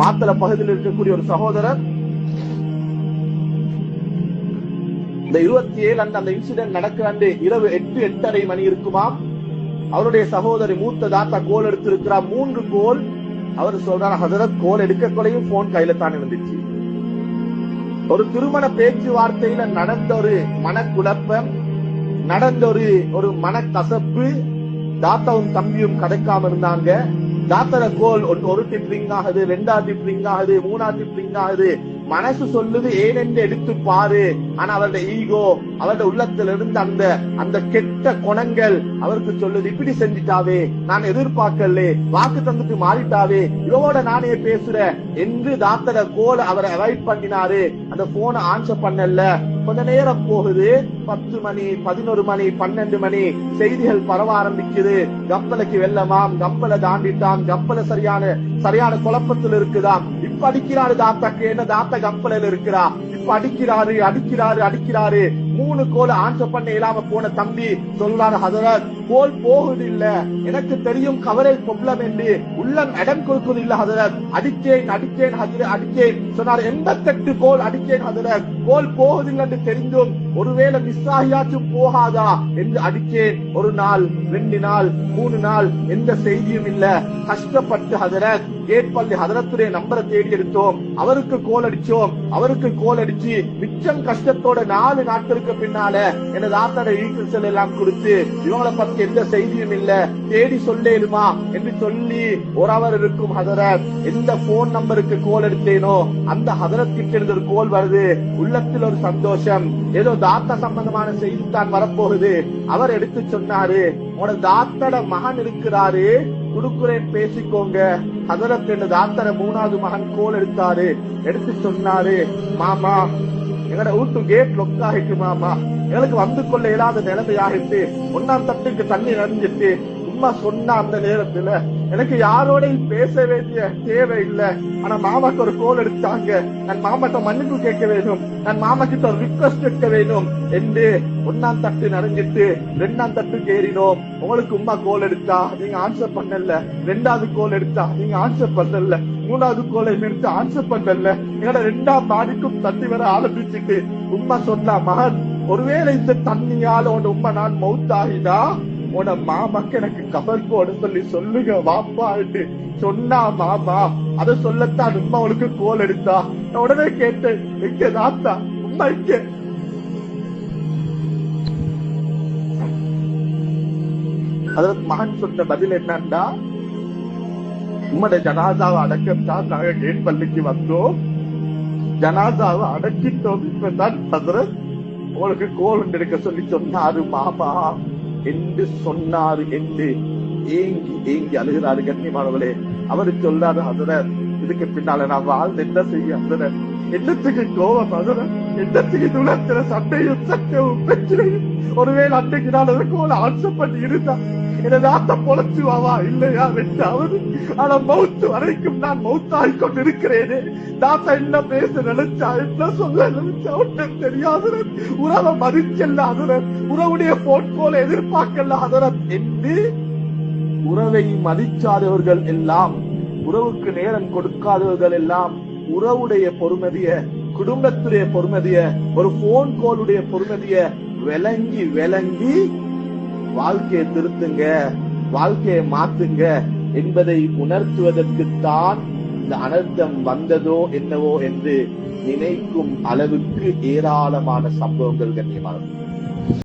மாத்தல பகுதியில் இருக்கக்கூடிய ஒரு சகோதரர். இந்த இருபத்தி ஏழு அந்த அந்த இன்சிடென்ட் நடக்கிற இரவு எட்டு எட்டரை மணி இருக்குமாம். அவருடைய சகோதரி மூத்த தாத்தா கோல் எடுத்திருக்கிறார். மூன்று கோல். அவர் சொல்றார் ஹசரத் கோல் எடுக்க கொலையும் போன் கையில தான் இருந்துச்சு ஒரு திருமண பேச்சுவார்த்தையில நடந்த ஒரு மனக்குழப்பம் நடந்த ஒரு ஒரு மனக்கசப்பு தாத்தாவும் தம்பியும் கதைக்காம இருந்தாங்க. தாத்தர கோல் ஒரு- டிப் ரிங் ஆகுது ரெண்டா டிப் ரிங் ஆகுது மூணா டிப் ரிங் ஆகுது மனசு சொல்லுது ஏனென்று எடுத்து பாரு. ஆனா அவருடைய ஈகோ அவருடைய உள்ளத்துல இருந்து அந்த அந்த கெட்ட குணங்கள் அவருக்கு சொல்லுது இப்படி செஞ்சிட்டாவே நான் எதிர்பார்க்கல வாக்கு தந்துட்டு மாறிட்டாவே இவரோட நானே பேசுற என்று தாத்தர கோல் அவரை அவாய்ட் பண்ணினாரு. அந்த போனை ஆன்சர் பண்ணல. கொஞ்ச நேரம் போகுது. பத்து மணி பதினோரு மணி பன்னெண்டு மணி செய்திகள் பரவ ஆரம்பிக்குது. கப்பலைக்கு வெள்ளமாம் கப்பலை தாண்டிட்டான் கப்பல சரியான சரியான குழப்பத்தில் இருக்குதாம். இப்ப அடிக்கிறாரு தாத்தாக்கு என்ன தாத்தா கப்பலில் இருக்கிறா? இப்ப அடிக்கிறாரு அடிக்கிறாரு அடிக்கிறாரு. மூணு கோல் ஆன்சர் பண்ண இயலாம போன தம்பி சொல்றாரு ஹசரத் கோல் போகுது இல்ல எனக்கு தெரியும் கவரேஜ் ப்ராப்ளம் என்று. உள்ளம் இடம் கொடுக்குது இல்ல ஹசரத். அடிச்சேன் அடிச்சேன் ஹசரத் அடிச்சேன் சொன்னார் எண்பத்தெட்டு கோல் அடிச்சேன் ஹசரத். கோல் போகுதில்லை என்று தெரிந்தும் ஒருவேளை மிஸ் ஆகியாச்சும் போகாதா? என்று அடிச்சேன் ஒரு நாள் ரெண்டு நாள் மூணு நாள் எந்த செய்தியும் இல்ல. கஷ்டப்பட்டு ஹதரத் கேட்பள்ளி ஹதரத்துடைய நம்பரை தேடி எடுத்தோம். அவருக்கு கோல் அடிச்சோம் அவருக்கு கோல் அடிச்சு மிச்சம் கஷ்டத்தோட நாலு நாட்களுக்கு பின்னால எனது ஆத்தோட ஈக்குவல் எல்லாம் கொடுத்து இவங்களை பத்தி எந்த செய்தியும் இல்ல. தேடி சொல்லேருமா என்று சொல்லி ஒரு அவர் இருக்கும் ஹதரத். எந்த போன் நம்பருக்கு கோல் எடுத்தேனோ அந்த ஹதரத் கிட்ட இருந்து ஒரு கோல் வருது. உள்ளத்தில் ஒரு சந்தோஷம். ஏதோ தாத்தா சம்பந்தமான செய்தி தான் வரப்போகுது. அவர் எடுத்து சொன்னாரு உன தாத்தட மகன் இருக்கிறாரு. குடுக்குறேன் பேசிக்கோங்க. ஹதரத் என்று தாத்தர மூணாவது மகன் கோல் எடுத்தாரு. எடுத்து சொன்னாரு மாமா எங்களோட வீட்டு கேட் லொக் ஆகிட்டு மாமா. எங்களுக்கு வந்து கொள்ள இயலாத நிலைமை ஆகிட்டு ஒன்னாம் தட்டுக்கு தண்ணி நிறைஞ்சிட்டு அம்மா சொன்ன அந்த நேரத்துல எனக்கு யாரோடையும் பேச வேண்டிய தேவை இல்ல. ஆனா மாமாக்கு ஒரு கோல் எடுத்தாங்க. நான் மாமாட்ட மன்னிப்பு கேட்க வேணும். நான் மாமா கிட்ட ஒரு ரிக்வஸ்ட் கேட்க வேணும். என்று ஒன்னாம் தட்டு நடந்துட்டு ரெண்டாம் தட்டுக்கு ஏறினோம். உங்களுக்கு உமா கோல் எடுத்தா நீங்க ஆன்சர் பண்ணல. ரெண்டாவது கோல் எடுத்தா நீங்க ஆன்சர் பண்ணல. மூணாவது கோலை எடுத்து ஆன்சர் பண்ணல. என்னோட ரெண்டாம் மாடிக்கும் தண்ணி வர ஆரம்பிச்சுட்டு உம்மா சொன்னா மகன் ஒருவேளை இந்த தண்ணியால உன் உமா நான் மௌத்தாகினா? உன மாமாக்கு எனக்கு கபர் போட சொல்லி சொல்லுங்க. வாப்பாட்டு சொன்னா மாமா. அத சொல்லத்தான் உம்மா உனக்கு கோல் எடுத்தா. நான் உடனே கேட்டேன் இங்க தாத்தா? உம்மா இங்க அதற்கு மகன் சொன்ன பதில் என்னன்னா உம்மட ஜனாதாவை அடக்கத்தான் நாங்க கேட் பள்ளிக்கு வந்தோம்? ஜனாதாவை அடக்கிட்டோம் இப்பதான் ஹதரத் உங்களுக்கு கோல் எடுக்க சொல்லி சொன்னாரு மாமா. என்று சொன்னாரு என்று ஏங்கி ஏங்கி அழுகிறாரு கண்ணியமானவளே அவரு சொல்லாரு ஹதரத் இதுக்கு பின்னால நான் வாழ்ந்து என்ன செய்ய ஹதரத் என்னத்துக்கு கோபம் ஹதரத் என்னத்துக்கு துளத்துல சண்டையும் சட்டையும் பிரச்சனையும் ஒருவேளை அன்றைக்கு நான் அதுக்கு ஒரு ஆன்சர் பண்ணி இருந்தா எனது ஆத்த பொழைச்சு வாவா இல்லையா வெட்டாவது ஆனா மவுத்து வரைக்கும் நான் மௌத்தாகி கொண்டிருக்கிறேனே. தாத்தா என்ன பேச நினைச்சா என்ன சொல்ல நினைச்சா ஒன்றும் தெரியாது. உறவை மதிச்சல்ல அதரன் உறவுடைய போன் போல எதிர்பார்க்கல அதரன் என்று உறவை மதிக்காதவர்கள் எல்லாம் உறவுக்கு நேரம் கொடுக்காதவர்கள் எல்லாம் உறவுடைய பொறுமதிய குடும்பத்துடைய பொறுமதிய ஒரு போன் கோலுடைய பொறுமதிய விளங்கி விளங்கி வாழ்க்கையை திருத்துங்க வாழ்க்கையை மாத்துங்க என்பதை உணர்த்துவதற்குத்தான் இந்த அனர்த்தம் வந்ததோ என்னவோ என்று நினைக்கும் அளவுக்கு ஏராளமான சம்பவங்கள் கண்ணியமானது.